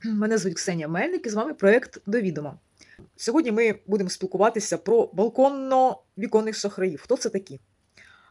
Мене звуть Ксенія Мельник і з вами проєкт до відома. Сьогодні ми будемо спілкуватися про балконно-віконних шахраїв. Хто це такі?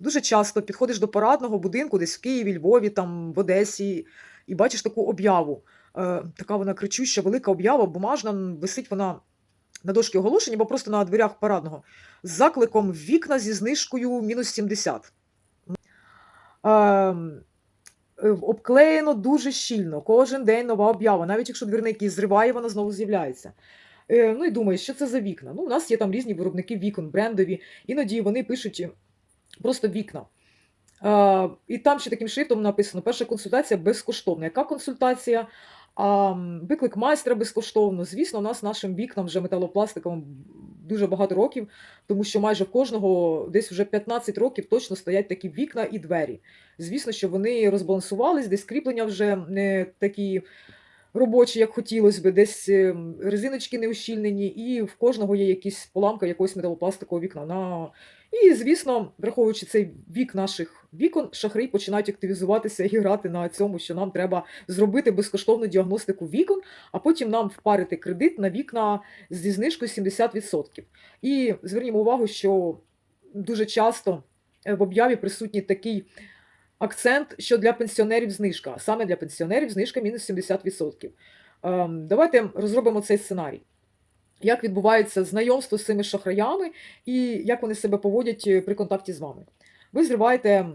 Дуже часто підходиш до парадного будинку, десь в Києві, Львові, там, в Одесі, і бачиш таку об'яву. Е, така вона кричуща, велика об'ява, бумажна, висить вона на дошці оголошень або просто на дверях парадного з закликом вікна зі знижкою мінус 70. Ем, е, обклеєно дуже щільно. Кожен день нова об'ява. Навіть якщо двірник зриває, вона знову з'являється. Е, ну і думаєш, що це за вікна? Ну, у нас є там різні виробники вікон, брендові. Іноді вони пишуть е, просто вікна. Е, і там ще таким шрифтом написано: перша консультація безкоштовна. Яка консультація? А, виклик майстра безкоштовно. Звісно, у нас нашим вікнам вже металопластиковим дуже багато років, тому що майже в кожного десь вже 15 років точно стоять такі вікна і двері. Звісно, що вони розбалансувались, десь кріплення вже не такі робочі, як хотілося би, десь е, резиночки не ущільнені, і в кожного є якісь поламка якогось металопластикового вікна. На... І, звісно, враховуючи цей вік наших вікон, шахраї починають активізуватися і грати на цьому, що нам треба зробити безкоштовну діагностику вікон, а потім нам впарити кредит на вікна зі знижкою 70%. І звернімо увагу, що дуже часто е, в об'яві присутній такий акцент, що для пенсіонерів знижка. Саме для пенсіонерів знижка мінус 70%. Ем, Давайте розробимо цей сценарій. Як відбувається знайомство з цими шахраями і як вони себе поводять е, при контакті з вами? Ви зриваєте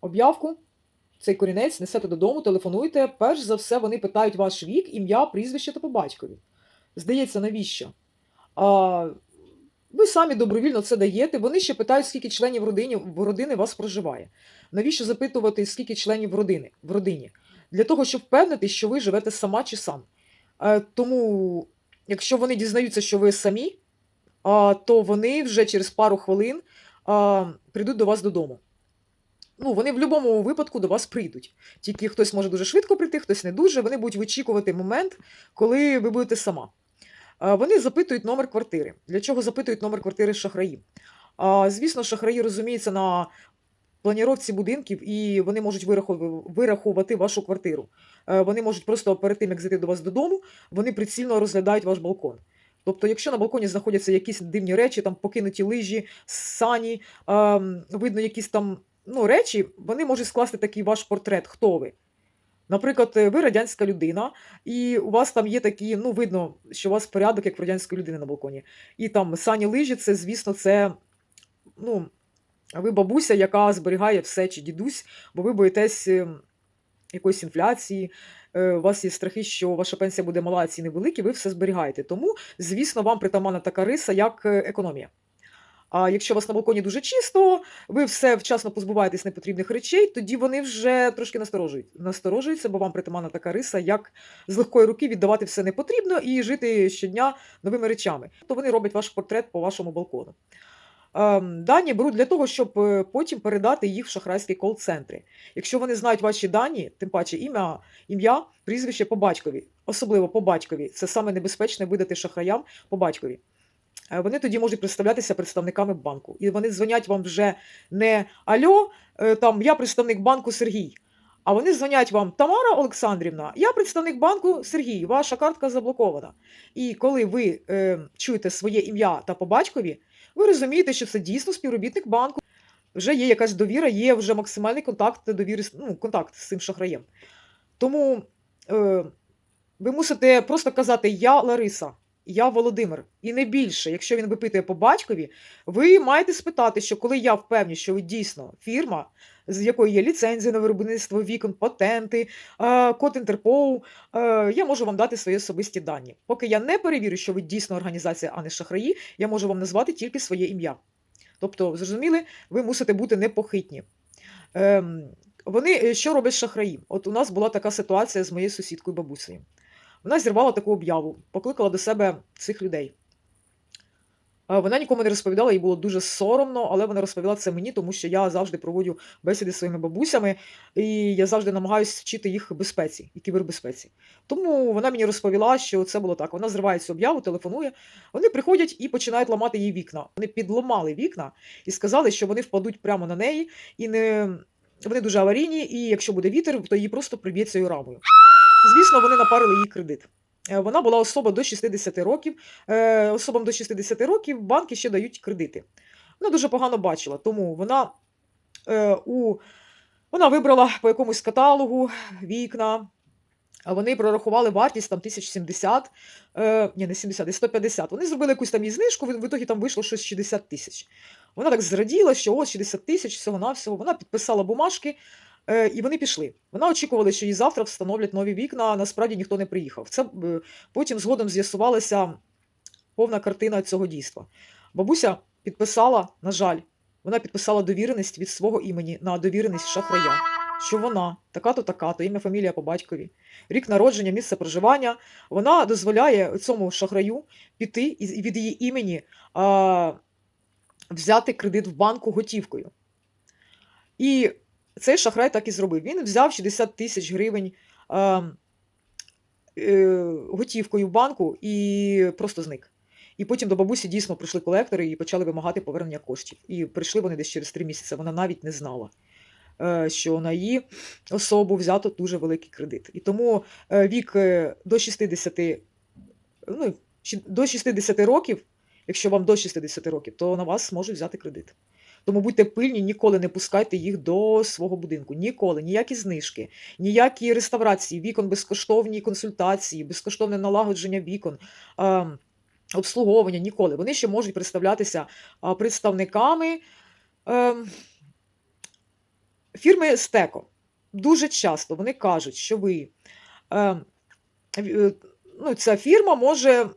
об'явку, цей корінець, несете додому, телефонуєте. Перш за все, вони питають ваш вік, ім'я, прізвище та по батькові. Здається, навіщо? А, ви самі добровільно це даєте. Вони ще питають, скільки членів родини, родини вас проживає. Навіщо запитувати, скільки членів родини в родині? Для того, щоб впевнитись, що ви живете сама чи сам. Е, Тому, якщо вони дізнаються, що ви самі, то вони вже через пару хвилин прийдуть до вас додому. Ну, вони в будь-якому випадку до вас прийдуть. Тільки хтось може дуже швидко прийти, хтось не дуже. Вони будуть вичікувати момент, коли ви будете сама. Вони запитують номер квартири. Для чого запитують номер квартири шахраї? Звісно, шахраї розуміються на планіровці будинків, і вони можуть вирахувати вашу квартиру. Е, Вони можуть просто перед тим, як зайти до вас додому, вони прицільно розглядають ваш балкон. Тобто, якщо на балконі знаходяться якісь дивні речі, там покинуті лижі, сані, видно якісь там ну, речі, вони можуть скласти такий ваш портрет, хто ви. Наприклад, е, ви радянська людина, і у вас там є такі, ну, видно, що у вас порядок, як в радянської людини на балконі. І там сані лижі, це, звісно, це ну, ви бабуся, яка зберігає все, чи дідусь, бо ви боїтесь е, якоїсь інфляції, е, у вас є страхи, що ваша пенсія буде мала, а ціни великі, ви все зберігаєте. Тому, звісно, вам притаманна така риса, як е, економія. А якщо у вас на балконі дуже чисто, ви все вчасно позбуваєтесь непотрібних речей, тоді вони вже трошки насторожують. насторожуються, бо вам притаманна така риса, як з легкої руки віддавати все непотрібно і жити щодня новими речами. То вони роблять ваш портрет по вашому балкону. Ем, Дані беруть для того, щоб е, потім передати їх в шахрайські кол-центри. Якщо вони знають ваші дані, тим паче ім'я, ім'я, прізвище по батькові, особливо по батькові, це саме небезпечне видати шахраям по батькові. Е, Вони тоді можуть представлятися представниками банку. І вони дзвонять вам вже не Альо, е, там я представник банку Сергій. А вони дзвонять вам Тамара Олександрівна, я представник банку Сергій, ваша картка заблокована. І коли ви е, чуєте своє ім'я та по батькові, ви розумієте, що це дійсно співробітник банку. Вже є якась довіра, є вже максимальний контакт довіри, ну, контакт з цим шахраєм. Тому е, ви мусите просто казати Я Лариса, я Володимир. І не більше, якщо він випитує по батькові, ви маєте спитати, що коли я впевню, що ви дійсно фірма, з якої є ліцензія на виробництво вікон, патенти, е, код Інтерпол, е, я можу вам дати свої особисті дані. Поки я не перевірю, що ви дійсно організація, а не шахраї, я можу вам назвати тільки своє ім'я. Тобто, зрозуміли, ви мусите бути непохитні. Ем, вони е, що роблять шахраї? От у нас була така ситуація з моєю сусідкою бабусею. Вона зірвала таку об'яву, покликала до себе цих людей. Е, Вона нікому не розповідала, їй було дуже соромно, але вона розповіла це мені, тому що я завжди проводжу бесіди зі своїми бабусями, і я завжди намагаюся вчити їх безпеці і кібербезпеці. Тому вона мені розповіла, що це було так. Вона зриває цю об'яву, телефонує. Вони приходять і починають ламати їй вікна. Вони підламали вікна і сказали, що вони впадуть прямо на неї, і не вони дуже аварійні, і якщо буде вітер, то її просто приб'є цією рамою. Звісно, вони напарили їй кредит. Е, Вона була особа до 60 років. Е, Особам до 60 років банки ще дають кредити. Вона дуже погано бачила, тому вона е, у вона вибрала по якомусь каталогу вікна. А вони прорахували вартість там 1070, е, ні, не 70, десь 150. Вони зробили якусь там їй знижку, в ітогі там вийшло щось 60 тисяч. Вона так зраділа, що ось 60 тисяч всього-навсього. Вона підписала бумажки, і вони пішли. Вона очікувала, що їй завтра встановлять нові вікна, а насправді ніхто не приїхав. Це е, потім згодом з'ясувалася повна картина цього дійства. Бабуся підписала, на жаль, вона підписала довіреність від свого імені на довіреність шахрая, що вона така-то, така-то, ім'я, фамілія по батькові, рік народження, місце проживання. Вона дозволяє цьому шахраю піти і від її імені а, взяти кредит в банку готівкою. І цей шахрай так і зробив. Він взяв 60 тисяч гривень а, е, готівкою в банку і просто зник. І потім до бабусі дійсно прийшли колектори і почали вимагати повернення коштів. І прийшли вони десь через три місяці. Вона навіть не знала, е, що на її особу взято дуже великий кредит. І тому е, вік е, до 60, ну, до 60 років, якщо вам до 60 років, то на вас можуть взяти кредит. Тому будьте пильні, ніколи не пускайте їх до свого будинку. Ніколи, ніякі знижки, ніякі реставрації, вікон, безкоштовні консультації, безкоштовне налагодження вікон. обслуговування ніколи. Вони ще можуть представлятися представниками фірми Стеко. Дуже часто вони кажуть, що ви е, ну, ця фірма може,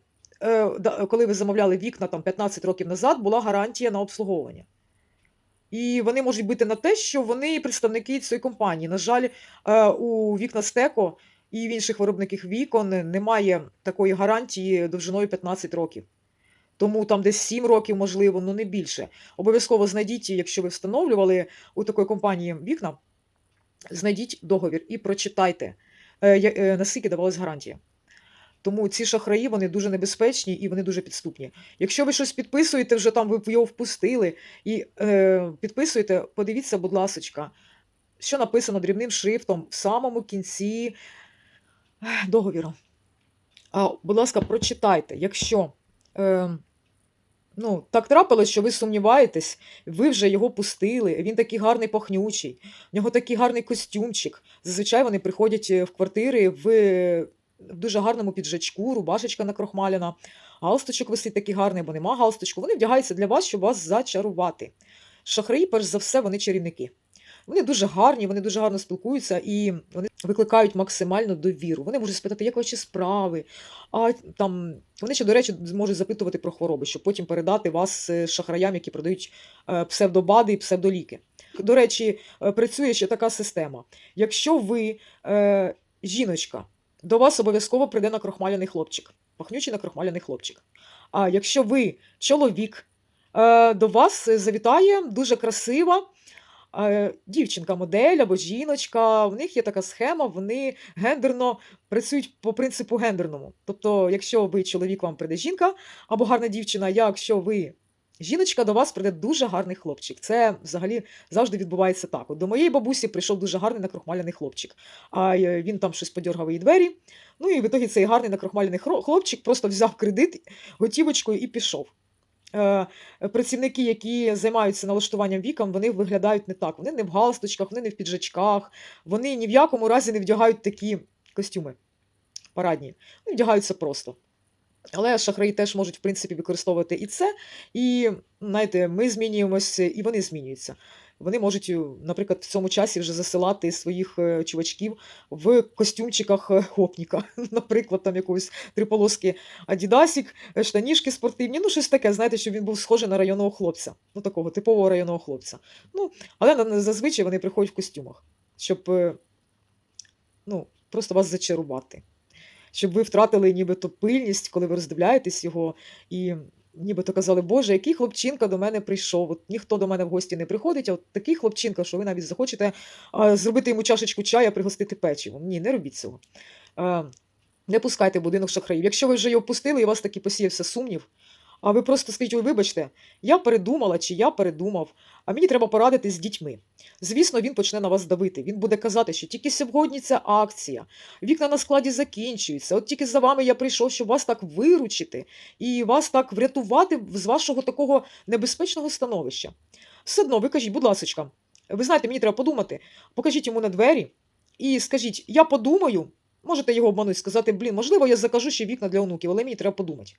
е, коли ви замовляли вікна там 15 років назад, була гарантія на обслуговування. І вони можуть бути на те, що вони представники цієї компанії. На жаль, е, у вікна Стеко і в інших виробників вікон немає такої гарантії довжиною 15 років. Тому там десь 7 років, можливо, ну не більше. Обов'язково знайдіть, якщо ви встановлювали у такої компанії вікна, знайдіть договір і прочитайте, е, е, наскільки давалась гарантія. Тому ці шахраї вони дуже небезпечні і вони дуже підступні. Якщо ви щось підписуєте, вже там ви його впустили і е, підписуєте, подивіться, будь ласочка, що написано дрібним шрифтом в самому кінці е, договіру. А, будь ласка, прочитайте, якщо е, ну, так трапилось, що ви сумніваєтесь, ви вже його пустили, він такий гарний пахнючий, в нього такий гарний костюмчик. Зазвичай вони приходять е, в квартири в, в дуже гарному піджачку, рубашечка накрохмаляна, галстучок висить такий гарний, бо нема галстучку. Вони вдягаються для вас, щоб вас зачарувати. Шахраї, перш за все, вони чарівники. Вони дуже гарні, вони дуже гарно спілкуються і вони викликають максимальну довіру. Вони можуть спитати, як ваші справи. А там вони ще, до речі, можуть запитувати про хвороби, щоб потім передати вас е, шахраям, які продають е, псевдобади і псевдоліки. До речі, е, працює ще така система. Якщо ви е, жіночка, до вас обов'язково прийде накрохмаляний хлопчик, пахнючий накрохмаляний хлопчик. А якщо ви чоловік, е, до вас завітає дуже красива е, дівчинка-модель або жіночка. В них є така схема, вони гендерно працюють по принципу гендерному. Тобто, якщо ви чоловік, вам прийде жінка або гарна дівчина, якщо ви. Жіночка до вас прийде дуже гарний хлопчик. Це взагалі завжди відбувається так. От до моєї бабусі прийшов дуже гарний накрохмаляний хлопчик. А е, він там щось подьоргав її двері. Ну і в ітогі цей гарний накрохмаляний хлопчик просто взяв кредит готівочкою і пішов. Е, Працівники, які займаються налаштуванням вікон, вони виглядають не так. Вони не в галстучках, вони не в піджачках, вони ні в якому разі не вдягають такі костюми парадні. Вони вдягаються просто. Але шахраї теж можуть, в принципі, використовувати і це. І, знаєте, ми змінюємося, і вони змінюються. Вони можуть, е, наприклад, в цьому часі вже засилати своїх е, чувачків в костюмчиках е, гопніка, наприклад, там якоїсь триполоски Адідасік, е, штанішки спортивні, ну щось таке, знаєте, щоб він був схожий на районного хлопця, ну такого типового районного хлопця. Ну, але зазвичай вони приходять в костюмах, щоб е, ну, просто вас зачарувати щоб ви втратили нібито пильність, коли ви роздивляєтесь його, і нібито казали, Боже, який хлопчинка до мене прийшов. От ніхто до мене в гості не приходить, а от такий хлопчинка, що ви навіть захочете зробити йому чашечку чая, пригостити печивом. Ні, не робіть цього. Не пускайте будинок шахраїв. Якщо ви вже його пустили, і у вас таки посіявся сумнів, А ви просто скажіть: ой, вибачте, я передумала чи я передумав, а мені треба порадитись з дітьми. Звісно, він почне на вас давити. Він буде казати, що тільки сьогодні ця акція, вікна на складі закінчуються. От тільки за вами я прийшов, щоб вас так виручити і вас так врятувати з вашого такого небезпечного становища. Все одно, ви кажіть, будь ласка, ви знаєте, мені треба подумати. Покажіть йому на двері і скажіть, я подумаю. Можете його обманути, сказати, блін, можливо, я закажу ще вікна для онуків, але мені треба подумати.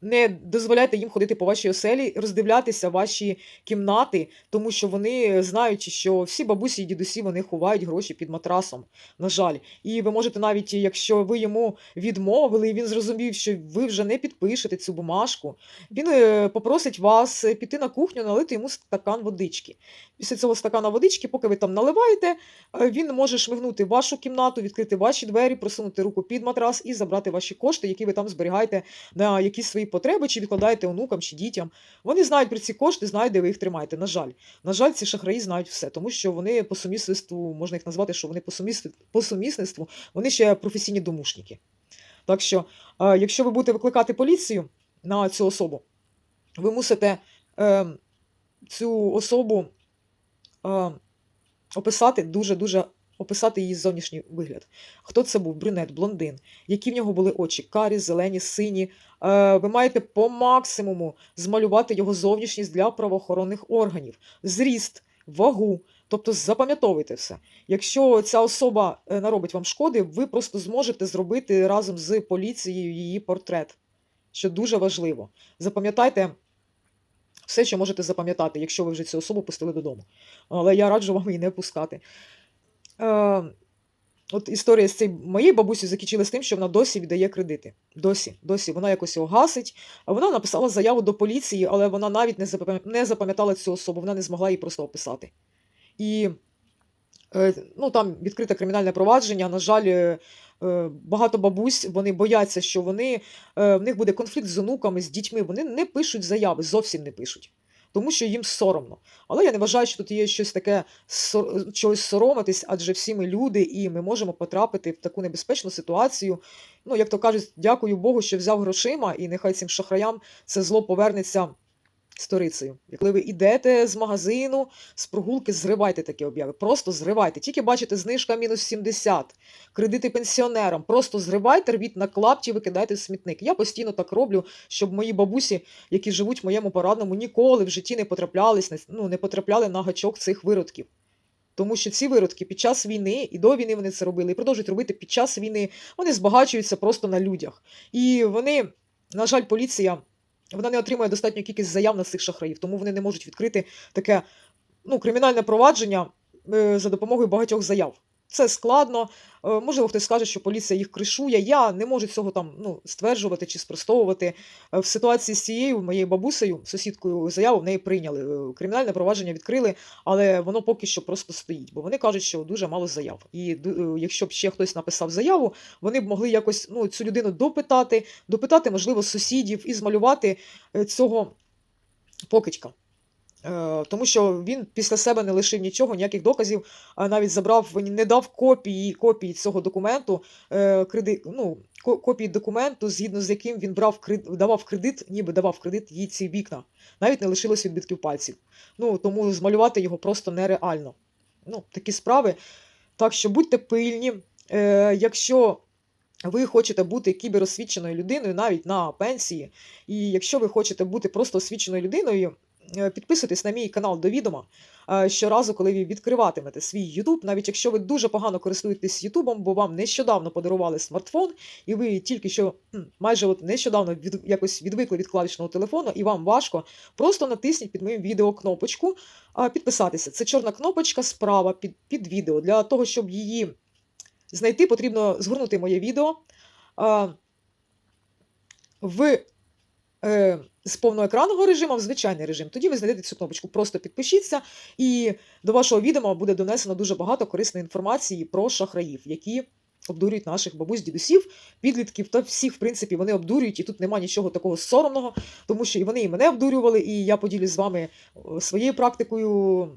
Не дозволяйте їм ходити по вашій оселі, роздивлятися ваші кімнати, тому що вони знають, що всі бабусі і дідусі вони ховають гроші під матрасом, на жаль. І ви можете навіть, якщо ви йому відмовили, і він зрозумів, що ви вже не підпишете цю бумажку, він е, попросить вас піти на кухню, налити йому стакан водички. Після цього стакана водички, поки ви там наливаєте, е, він може шмигнути в вашу кімнату, відкрити ваші двері, просунути руку під матрас і забрати ваші кошти, які ви там зберігаєте на якісь свої потреби, чи відкладаєте онукам чи дітям. Вони знають про ці кошти, знають, де ви їх тримаєте. На жаль, на жаль, ці шахраї знають все, тому що вони по сумісництву, можна їх назвати, що вони по сумісництву, по сумісництву вони ще професійні домушники. Так що, якщо ви будете викликати поліцію на цю особу, ви мусите е, цю особу е, описати дуже-дуже описати її зовнішній вигляд. Хто це був? Брюнет, блондин, які в нього були очі, карі, зелені, сині. Е, ви маєте по максимуму змалювати його зовнішність для правоохоронних органів, зріст, вагу. Тобто запам'ятовуйте все. Якщо ця особа е, наробить вам шкоди, ви просто зможете зробити разом з поліцією її портрет, що дуже важливо. Запам'ятайте все, що можете запам'ятати, якщо ви вже цю особу пустили додому. Але я раджу вам її не пускати. Е, От історія з цією моєю бабусею закінчилась тим, що вона досі віддає кредити. Досі, досі вона якось його гасить. Вона написала заяву до поліції, але вона навіть не запам'я- не запам'ятала цю особу, вона не змогла її просто описати. І е, ну, там відкрите кримінальне провадження. На жаль, е, е, багато бабусь вони бояться, що вони, в них буде конфлікт з онуками, з дітьми. Вони не пишуть заяви, зовсім не пишуть. Тому що їм соромно. Але я не вважаю, що тут є щось таке чогось соромитись, адже всі ми люди, і ми можемо потрапити в таку небезпечну ситуацію. Ну, як то кажуть, дякую Богу, що взяв грошима, і нехай цим шахраям це зло повернеться сторицею. Коли ви йдете з магазину, з прогулки, зривайте такі обяви. Просто зривайте. Тільки бачите, знижка мінус 70, кредити пенсіонерам. Просто зривайте, рвіть на клапті, викидайте в смітник. Я постійно так роблю, щоб мої бабусі, які живуть в моєму парадному, ніколи в житті не потраплялись, ну, не потрапляли на гачок цих виродків. Тому що ці виродки під час війни і до війни вони це робили, і продовжують робити під час війни. Вони збагачуються просто на людях. І вони, на жаль, поліція вона не отримує достатню кількість заяв на цих шахраїв, тому вони не можуть відкрити таке ну, кримінальне провадження е, за допомогою багатьох заяв. Це складно. Е, Можливо, хтось скаже, що поліція їх кришує. Я не можу цього там ну, стверджувати чи спростовувати. Е, В ситуації з цією моєю бабусею, сусідкою заяву в неї прийняли. Е, Кримінальне провадження відкрили, але воно поки що просто стоїть, бо вони кажуть, що дуже мало заяв. І якщо б ще хтось написав заяву, вони б могли якось ну, цю людину допитати, допитати, можливо, сусідів і змалювати цього покидька. Е, Тому що він після себе не лишив нічого, ніяких доказів, а навіть забрав, не дав копії копії цього документу, е, креди, ну, копії документу, згідно з яким він брав давав кредит, ніби давав кредит їй ці вікна. Навіть не лишилось відбитків пальців. Ну, тому змалювати його просто нереально. Ну, такі справи. Так що будьте пильні. Е, якщо ви хочете бути кіберосвіченою людиною навіть на пенсії, і якщо ви хочете бути просто освіченою людиною, підписуйтесь на мій канал до відома. Е, Щоразу, коли ви відкриватимете свій YouTube, навіть якщо ви дуже погано користуєтесь Ютубом, бо вам нещодавно подарували смартфон, і ви тільки що майже от нещодавно від, якось відвикли від клавішного телефону, і вам важко, просто натисніть під моїм відео кнопочку підписатися. Це чорна кнопочка справа під, під відео. Для того, щоб її знайти, потрібно згорнути моє відео в, е, з повноекранного режиму в звичайний режим. Тоді ви знайдете цю кнопочку. Просто підпишіться, і до вашого відео буде донесено дуже багато корисної інформації про шахраїв, які обдурюють наших бабусь, дідусів, підлітків та всіх, в принципі, вони обдурюють, і тут нема нічого такого соромного, тому що і вони і мене обдурювали, і я поділюсь з вами е, своєю практикою,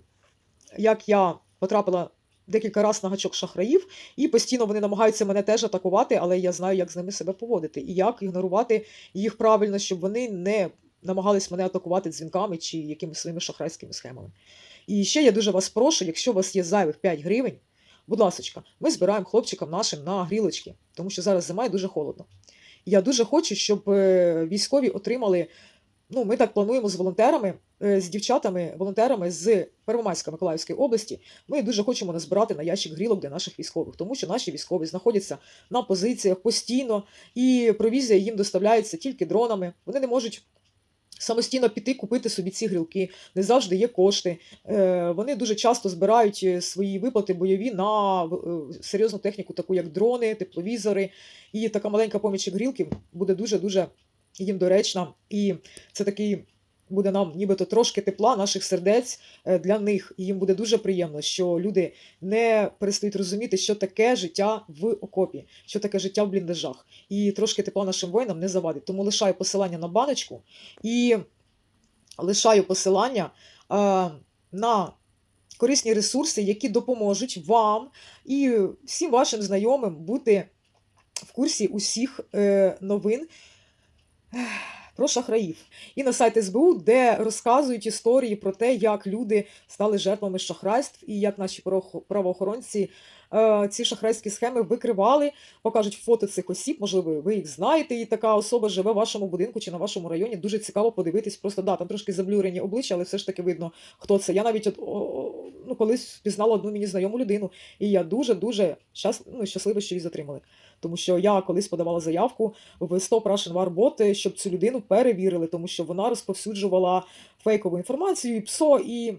як я потрапила декілька разів на гачок шахраїв, і постійно вони намагаються мене теж атакувати, але я знаю, як з ними себе поводити і як ігнорувати їх правильно, щоб вони не намагались мене атакувати дзвінками чи якимись своїми шахрайськими схемами. І ще я дуже вас прошу, якщо у вас є зайвих 5 гривень, будь ласка, ми збираємо хлопчикам нашим на грілочки, тому що зараз зима і дуже холодно. Я дуже хочу, щоб е, військові отримали. Ну, ми так плануємо з волонтерами, е, з дівчатами, волонтерами з Первомайська Миколаївської області. Ми дуже хочемо назбирати на ящик грілок для наших військових, тому що наші військові знаходяться на позиціях постійно, і провізія їм доставляється тільки дронами. Вони не можуть самостійно піти купити собі ці грілки. Не завжди є кошти. Е, Вони дуже часто збирають е, свої виплати бойові на серйозну техніку, таку як дрони, тепловізори. І така маленька поміч грілки буде дуже дуже їм доречна. І це такий. Буде нам нібито трошки тепла наших сердець е, для них. І їм буде дуже приємно, що люди не перестають розуміти, що таке життя в окопі, що таке життя в бліндажах. І трошки тепла нашим воїнам не завадить. Тому лишаю посилання на баночку і лишаю посилання е, на корисні ресурси, які допоможуть вам і всім вашим знайомим бути в курсі усіх е, новин. Про шахраїв. І на сайт СБУ, де розказують історії про те, як люди стали жертвами шахрайств і як наші право- правоохоронці ці шахрайські схеми викривали, покажуть фото цих осіб. Можливо, ви їх знаєте, і така особа живе в вашому будинку чи на вашому районі. Дуже цікаво подивитись. Просто да, там трошки заблюрені обличчя, але все ж таки видно, хто це. Я навіть от, о, ну, колись впізнала одну мені знайому людину, і я дуже дуже щас, ну, щаслива, що її затримали. Тому що я колись подавала заявку в Stop Russian War Bot, щоб цю людину перевірили, тому що вона розповсюджувала фейкову інформацію і ПСО, і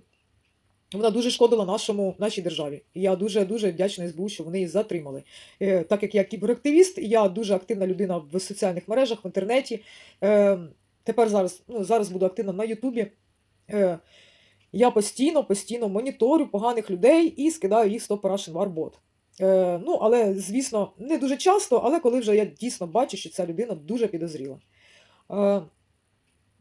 вона дуже шкодила нашому, нашій державі. І я дуже дуже вдячна СБУ, що вони її затримали. Е, так як я кіберактивіст, я дуже активна людина в соціальних мережах, в інтернеті. Е, тепер зараз, ну, зараз буду активна на Ютубі. Е, я постійно, постійно моніторю поганих людей і скидаю їх Stop Russian War Bot. Е, ну, але, звісно, не дуже часто, але коли вже я дійсно бачу, що ця людина дуже підозріла. Е,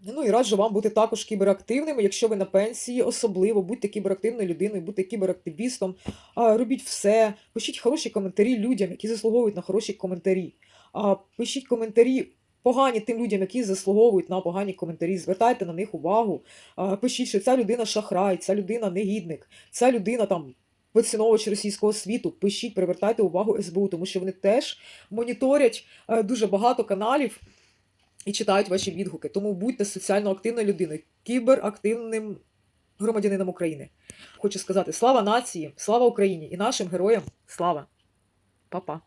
ну і раджу вам бути також кіберактивними, якщо ви на пенсії, особливо будьте кіберактивною людиною, будьте кіберактивістом, робіть все, пишіть хороші коментарі людям, які заслуговують на хороші коментарі. Пишіть коментарі погані тим людям, які заслуговують на погані коментарі. Звертайте на них увагу. Пишіть, що ця людина шахрай, ця людина негідник, ця людина там. Поціновувач російського світу, пишіть, привертайте увагу СБУ, тому що вони теж моніторять е, дуже багато каналів і читають ваші відгуки. Тому будьте соціально активною людиною, кіберактивним громадянином України. Хочу сказати слава нації, слава Україні і нашим героям слава. Па-па.